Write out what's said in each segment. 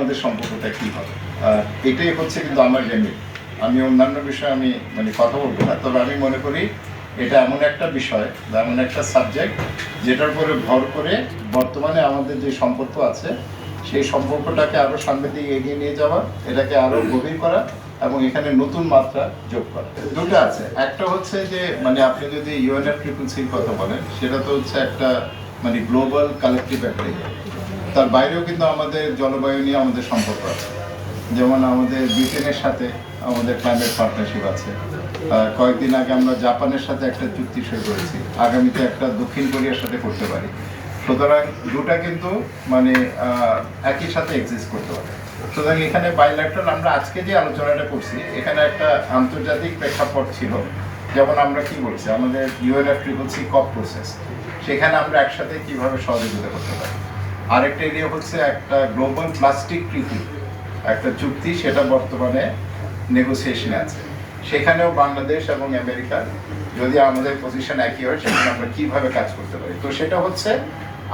আমাদের সম্পর্কটা কি হবে? এটাই হচ্ছে কিন্তু আমার লিমিট আমি অন্যান্য বিষয়ে আমি মানে কথা বলব না, তবে আমি মনে করি এটা এমন একটা বিষয় বা এমন একটা সাবজেক্ট যেটার উপরে ভর করে বর্তমানে আমাদের যে সম্পর্ক আছে, সেই সম্পর্কটাকে আরও সামনের দিকে এগিয়ে নিয়ে যাওয়া, এটাকে আরও গভীর করা এবং এখানে নতুন মাত্রা যোগ করা। দুটো আছে। একটা হচ্ছে যে মানে আপনি যদি ইউএনএফ ট্রিপল সির কথা বলেন, সেটা তো হচ্ছে একটা মানে গ্লোবাল কালেকটিভ একটা। তার বাইরেও কিন্তু আমাদের জলবায়ু নিয়ে আমাদের সম্পর্ক আছে। যেমন আমাদের ব্রিটেনের সাথে আমাদের ক্লাইমেট পার্টনারশিপ আছে। কয়েকদিন আগে আমরা জাপানের সাথে একটা চুক্তি সই করেছি। আগামীতে একটা দক্ষিণ কোরিয়ার সাথে করতে পারি। সুতরাং দুটা কিন্তু মানে একই সাথে এক্সিস্ট করতে পারে। সুতরাং এখানে বাইল্যাটারাল আমরা আজকে যে আলোচনাটা করছি, এখানে একটা আন্তর্জাতিক প্রেক্ষাপট ছিল। যেমন আমরা কি বলছি? আমাদের UNF triple C COP process সেখানে আমরা একসাথে কীভাবে সহযোগিতা করতে পারি? আরেকটা এরিয়া হচ্ছে একটা গ্লোবাল প্লাস্টিক ট্রিটি একটা চুক্তি, সেটা বর্তমানে নেগোসিয়েশন আছে। সেখানেও বাংলাদেশ এবং আমেরিকা, যদি আমাদের পজিশন একই হয়, সেখানে আমরা কীভাবে কাজ করতে পারি? তো সেটা হচ্ছে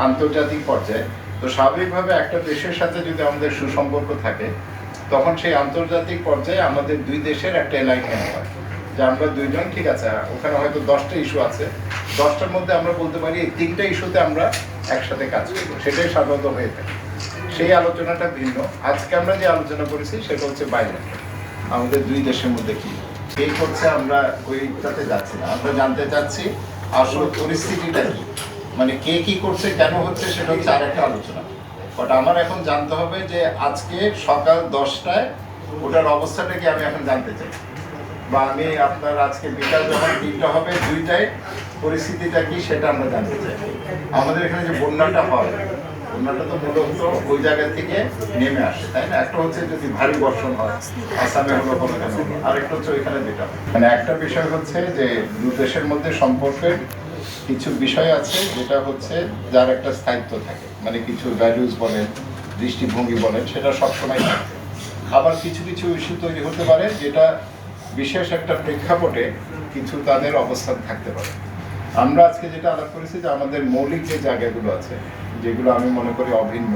আন্তর্জাতিক পর্যায়ে। তো স্বাভাবিকভাবে একটা দেশের সাথে যদি আমাদের সুসম্পর্ক থাকে, তখন সেই আন্তর্জাতিক পর্যায়ে আমাদের দুই দেশের একটা অ্যালাইনমেন্ট হয়। যে আমরা দুইজন, ঠিক আছে, ওখানে হয়তো দশটা ইস্যু আছে। দশটার মধ্যে আমরা বলতে পারি, এই তিনটা ইস্যুতে আমরা একসাথে কাজ করব। সেটাই সাধারণত হয়ে থাকে। সেই আলোচনাটা ভিন্ন। আজকে আমরা যে আলোচনা করেছি, সেটা হচ্ছে বাইরে আমাদের দুই দেশের মধ্যে কি? এই করছে আমরা ওইটাতে যাচ্ছি না। আমরা জানতে চাচ্ছি আসল পরিস্থিতিটা কি? মানে কে কি করছে, কেন হচ্ছে, সেটা হচ্ছে আর একটা আলোচনা। বাট আমার এখন জানতে হবে যে আজকে সকাল দশটায় ওটার অবস্থাটা কি আমি এখন জানতে চাই। বা আমি আপনার আজকে বিকাল যখন তিনটা হবে, দুইটায় পরিস্থিতিটা কি সেটা আমরা জানতে চাই। আমাদের এখানে যে বন্যাটা হয়, বন্যাটা তো মূলত ওই জায়গা থেকে নেমে আসে, তাই না? একটা হচ্ছে যদি ভারী বর্ষণ হয়, আসামে হলো কোনো। আরেকটা হচ্ছে ওইখানে যেটা মানে একটা বিষয় হচ্ছে যে দু দেশের মধ্যে সম্পর্কের কিছু বিষয় আছে, যেটা হচ্ছে যার একটা স্থায়িত্ব থাকে। মানে কিছু ভ্যালুজ বলেন, দৃষ্টিভঙ্গি বলেন, সেটা সবসময় থাকে। আবার কিছু কিছু ইস্যু তৈরি হতে পারে, যেটা বিশেষ একটা প্রেক্ষাপটে কিছু তাদের অবস্থান থাকতে পারে। আমরা আজকে যেটা আলাপ করেছি যে আমাদের মৌলিক যে জায়গাগুলো আছে, যেগুলো আমি মনে করি অভিন্ন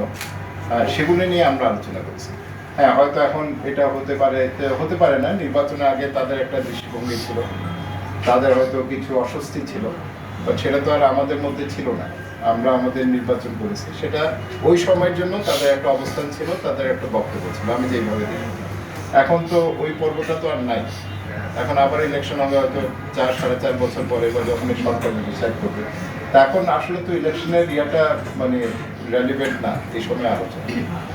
সেগুলো নিয়ে আমরা আলোচনা করেছি। হ্যাঁ হয়তো এখন এটা হতে পারে হতে পারে না নির্বাচনের আগে তাদের একটা দৃষ্টিভঙ্গি ছিল, তাদের হয়তো কিছু অস্বস্তি ছিল, বা সেটা তো আর আমাদের মধ্যে ছিল না, আমরা আমাদের নির্বাচন করেছি। সেটা ওই সময়ের জন্য তাদের একটা অবস্থান ছিল, তাদের একটা বক্তব্য ছিল, আমি যেভাবে দেখি এখন তো ওই পর্বটা তো আর নাই। এখন আবার ইলেকশন হবে হয়তো চার, সাড়ে চার বছর পরে বা যখন এই সরকার ডিসাইড করবে তা এখন আসলে তো ইলেকশনের ইয়েটা মানে রেলিভেন্ট না, এই সময় আলোচনা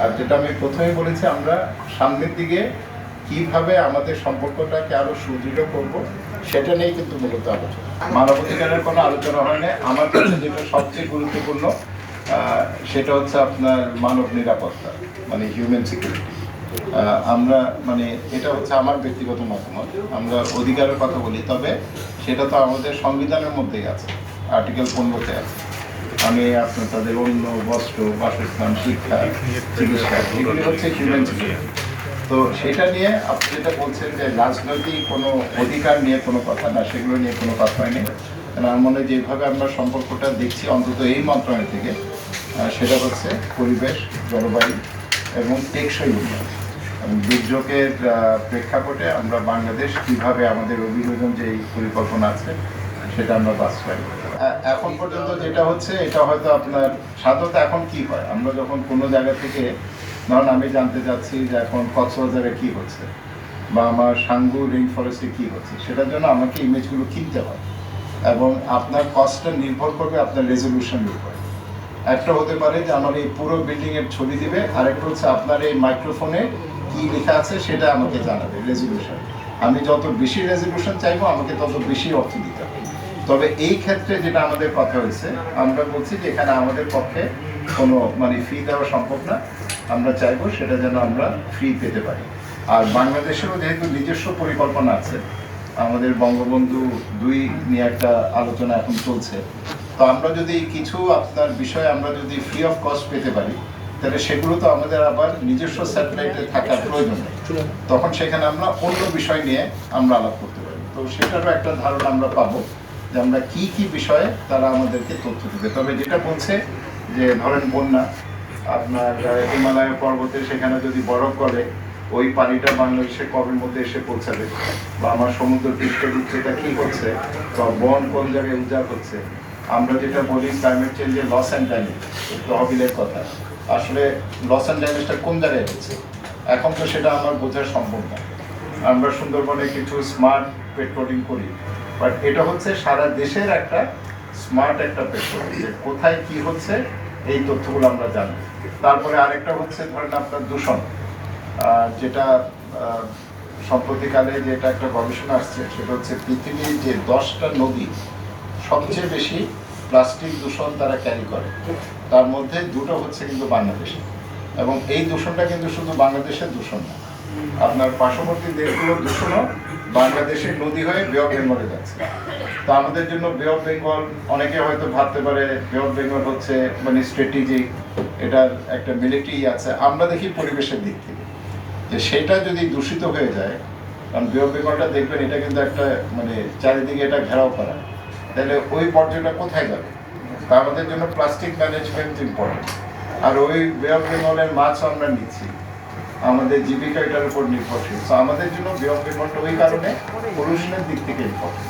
আর যেটা আমি প্রথমেই বলেছি, আমরা সামনের দিকে কীভাবে আমাদের সম্পর্কটাকে আরও সুদৃঢ় করব, সেটা নিয়ে কিন্তু মূলত আলোচনা। মানবাধিকারের কোনো আলোচনা হয় না আমার কাছে যেটা সবচেয়ে গুরুত্বপূর্ণ সেটা হচ্ছে আপনার মানব নিরাপত্তা মানে হিউম্যান সিকিউরিটি আমরা মানে এটা হচ্ছে আমার ব্যক্তিগত মতামত। আমরা অধিকারের কথা বলি, তবে সেটা তো আমাদের সংবিধানের মধ্যেই আছে, আর্টিকেল পনেরোতে আছে। আমি আপনার, তাদের অন্য বস্ত্র, বাসস্থান, শিক্ষা, চিকিৎসা, এগুলি হচ্ছে হিউম্যান তো সেটা নিয়ে আপনি যেটা বলছেন যে রাজনৈতিক কোনো অধিকার নিয়ে কোনো কথা না, সেগুলো নিয়ে কোনো কথা হয়নি। কারণ আমার মনে যেভাবে আমরা সম্পর্কটা দেখছি অন্তত এই মন্ত্রণালয় থেকে সেটা হচ্ছে পরিবেশ, জলবায়ু এবং টেকসই উন্নয়ন। দুর্যোগের প্রেক্ষাপটে আমরা বাংলাদেশ কীভাবে আমাদের অভিযোজন যে এই পরিকল্পনা আছে সেটা আমরা বাস্তবায়ন করতে এখন পর্যন্ত যেটা হচ্ছে এটা হয়তো আপনার সাধারণত এখন কি হয়? আমরা যখন কোনো জায়গা থেকে ধরুন আমি জানতে চাচ্ছি যে এখন কক্সবাজারে কি হচ্ছে বা আমার সাঙ্গু রেইন ফরেস্টে কি হচ্ছে সেটার জন্য আমাকে ইমেজগুলো কিনতে হয়। এবং আপনার কস্টটা নির্ভর করবে আপনার রেজলিউশনের উপর। একটা হতে পারে যে আমার এই পুরো বিল্ডিংয়ের ছবি দিবে আরেকটা হচ্ছে আপনার এই মাইক্রোফোনে কি লেখা আছে সেটা আমাকে জানাবে রেজলিউশন আমি যত বেশি রেজলিউশন চাইব, আমাকে তত বেশি অর্থ দিতে হবে। তবে এই ক্ষেত্রে যেটা আমাদের কথা হয়েছে, আমরা বলছি যে এখানে আমাদের পক্ষে কোনো মানে ফি দেওয়া সম্ভব না। আমরা চাইব সেটা যেন আমরা ফ্রি পেতে পারি। আর বাংলাদেশেরও যেহেতু নিজস্ব পরিকল্পনা আছে, আমাদের বঙ্গবন্ধু দুই নিয়ে একটা আলোচনা এখন চলছে। তো আমরা যদি কিছু আপনার বিষয়ে আমরা যদি ফ্রি অফ কস্ট পেতে পারি তাহলে সেগুলো তো আমাদের আবার নিজস্ব স্যাটেলাইটে থাকার প্রয়োজন নেই। তখন সেখানে আমরা অন্য বিষয় নিয়ে আমরা আলাপ করতে পারি। তো সেটারও একটা ধারণা আমরা পাবো যে আমরা কি কি বিষয়ে তারা আমাদেরকে তথ্য দেবে। তবে যেটা বলছে যে ধরেন বন্যা আপনার হিমালয় পর্বতে সেখানে যদি বরফ গলে ওই পানিটা বাংলাদেশে কবের মধ্যে এসে পৌঁছাবে? বা আমার সমুদ্র পৃষ্ঠের উচ্চতা কি হচ্ছে? বা বন কোন জায়গায় উজাড় হচ্ছে? আমরা যেটা বলি ক্লাইমেট চেঞ্জের লস অ্যান্ড ড্যামেজ তহবিলের কথা। আসলে লস অ্যান্ড ড্যামেজটা কোন জায়গায় হচ্ছে এখন তো সেটা আমার বোঝা সম্ভব না। আমরা সুন্দরবনে কিছু স্মার্ট পেট্রোলিং করি বাট এটা হচ্ছে সারা দেশের একটা স্মার্ট একটা পেট্রোল যে কোথায় কি হচ্ছে, এই তথ্যগুলো আমরা জানি। তারপরে আরেকটা হচ্ছে ধরেন আপনার দূষণ যেটা সম্প্রতিকালে যেটা একটা গবেষণা আসছে, সেটা হচ্ছে পৃথিবীর যে দশটা নদী সবচেয়ে বেশি প্লাস্টিক দূষণ তারা ক্যারি করে। তার মধ্যে দুটো হচ্ছে কিন্তু বাংলাদেশে। এবং এই দূষণটা কিন্তু শুধু বাংলাদেশের দূষণ না, আপনার পার্শ্ববর্তী দেশগুলোর দূষণও বাংলাদেশের নদী হয়ে বে অফ বেঙ্গলে যাচ্ছে। তো আমাদের জন্য বে অফ বেঙ্গল অনেকে হয়তো ভাবতে পারে বে অফ বেঙ্গল হচ্ছে মানে স্ট্র্যাটেজিক এটার একটা মিলিটারি আছে। আমরা দেখি পরিবেশের দিক থেকে। যে সেটা যদি দূষিত হয়ে যায়, কারণ বে অফ বেঙ্গলটা দেখবেন এটা কিন্তু একটা মানে চারিদিকে এটা ঘেরাও করা। তাহলে ওই বর্জ্যটা কোথায় যাবে? তা আমাদের জন্য প্লাস্টিক ম্যানেজমেন্ট ইম্পর্টেন্ট আর ওই বে অফ বেঙ্গলের মাছ আমরা নিচ্ছি। আমাদের জীবিকা এটার উপর নির্ভরশীল। তো আমাদের জন্য বে অফ বেঙ্গলটা ওই কারণে পলিউশনের দিক থেকে ইম্পর্টেন্ট